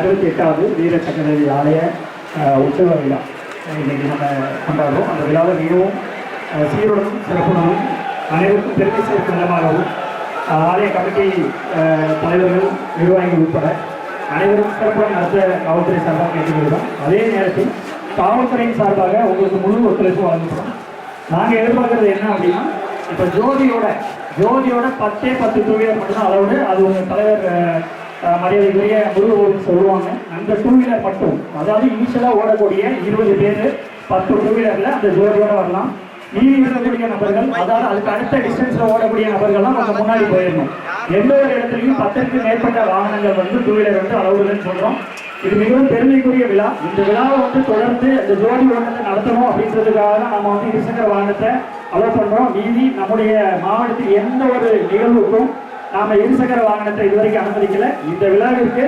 அறுபத்தி எட்டாவது வீர சக்கரவர்த்தி ஆலய உற்சவ விழா. இன்றைக்கி இன்னைக்கு நம்ம கொண்டாடுறோம். அந்த விழாவை மிகவும் சீருடனும் சிறப்புடனும் அனைவருக்கும் பெருமை சேர்க்கும் விதமாகவும் ஆலய கமிட்டி தலைவர்கள் நிர்வாகிகள் உட்பட அனைவரும் சிறப்புடன் நடத்த காவல்துறை சார்பாக கேட்டுக்கொள்கிறோம். அதே நேரத்தில் காவல்துறையின் சார்பாக உங்களுக்கு முழு ஒத்துழைப்பு வழங்கப்படும் நாங்கள் எதிர்பார்க்கறது என்ன அப்படின்னா இப்போ ஜோதியோட ஜோதியோட பத்தே பத்து டூ வீலர் மட்டும்தான் அளவுடு அது உங்கள் தலைவர் மரியாதைக்குரிய முருகன் சொல்லுவாங்க. அந்த டூ வீலர் மட்டும் அதாவது இனிஷியலாக ஓடக்கூடிய இருபது பேர் பத்து டூ வீலரில் அந்த ஜோடியோட வரலாம். மீதி இருக்கக்கூடிய நபர்கள் அதாவது அதுக்கு அடுத்த டிஸ்டன்ஸில் ஓடக்கூடிய நபர்கள்லாம் நம்ம முன்னாடி போயிடணும். எந்த ஒரு இடத்துலையும் பத்திற்கு மேற்பட்ட வாகனங்கள் வந்து டூ வீலர் வந்து அளவுடுன்னு சொல்கிறோம் இது மிகவும் பெருமைக்குரிய விழா. இந்த விழாவை வந்து தொடர்ந்து இந்த ஜோடி ஓட்டத்தை நடத்தணும் அப்படின்றதுக்காக தான் நம்ம வந்து இருசக்கர வாகனத்தை அலோவ் பண்றோம். மீதி நம்முடைய மாவட்டத்தில் எந்த ஒரு நிகழ்வுக்கும் நாம இருசக்கர வாகனத்தை இதுவரைக்கும் அனுமதிக்கல. இந்த விழாவிற்கு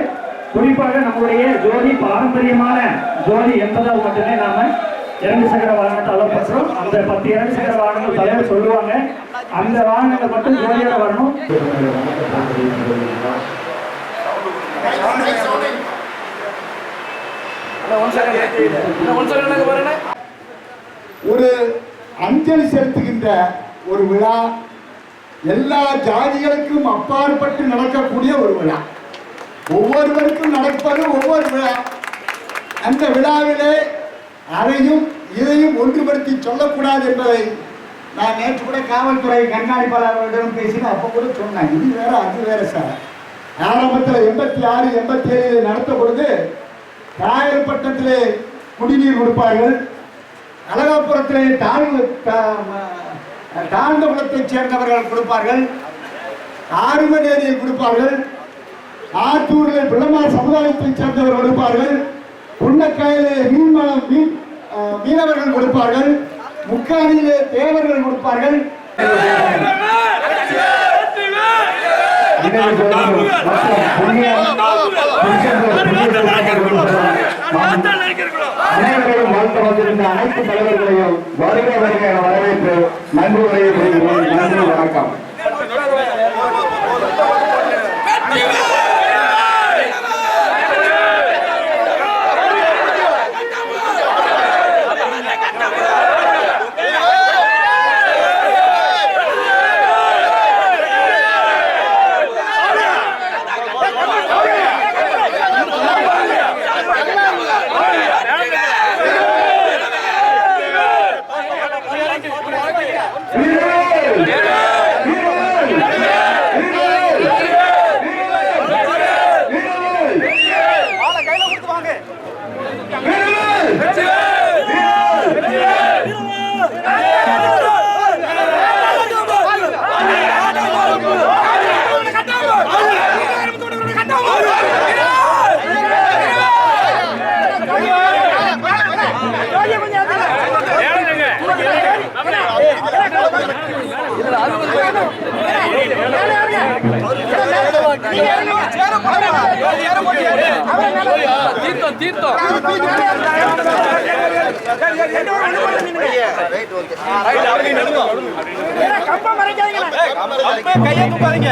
குறிப்பாக நம்முடைய ஜோதி பாரம்பரியமான ஜோதி என்பதால் மட்டுமே நாம இரண்டு சக்கர வாகனத்தை அலோவ் பண்றோம். அந்த பத்து இரண்டு சக்கர வாகனங்கள் தலைவர் சொல்லுவாங்க. அந்த வாகனங்கள் மட்டும் ஜோதியோட வரணும். ஒரு அஞ்சலி செலுத்துகின்ற ஒரு விழா எல்லா ஜாதிகளுக்கும் அப்பாற்பட்டு நடக்கக்கூடிய ஒரு விழா. ஒவ்வொருவருக்கும் நடப்பது ஒவ்வொரு விழா. அந்த விழாவிலே அதையும் இதையும் ஒன்றுபடுத்தி சொல்லக்கூடாது என்பதை நான் நேற்று கூட காவல்துறை கண்காணிப்பாளர்களிடம் பேசினேன். அப்போ கூட சொன்னேன். இது வேற அது வேற சார். ஆரம்பத்தில் எண்பத்தி ஆறு எண்பத்தி ஏழில் நடத்த பொழுது காயல்பட்டத்திலே குடிநீர் கொடுப்பார்கள். அழகாபுரத்திலே தாழ்வு குலத்தைச் சேர்ந்தவர்கள் கொடுப்பார்கள். ஆறுமநேரியில் கொடுப்பார்கள். ஆத்தூரில் பிள்ளமார் சமுதாயத்தைச் சேர்ந்தவர்கள் கொடுப்பார்கள். புன்னக்காயிலே மீன் ம- மீன் மீனவர்கள் கொடுப்பார்கள். முக்காணியிலே தேவர்கள் கொடுப்பார்கள். வந்திருந்த அனைத்து தலைவர்களையும் வருக வருக வரவேற்று நன்றி உரையை புரிகிறேன் தீர்த்தம் தீர்த்தம் கையை தூக்காதீங்க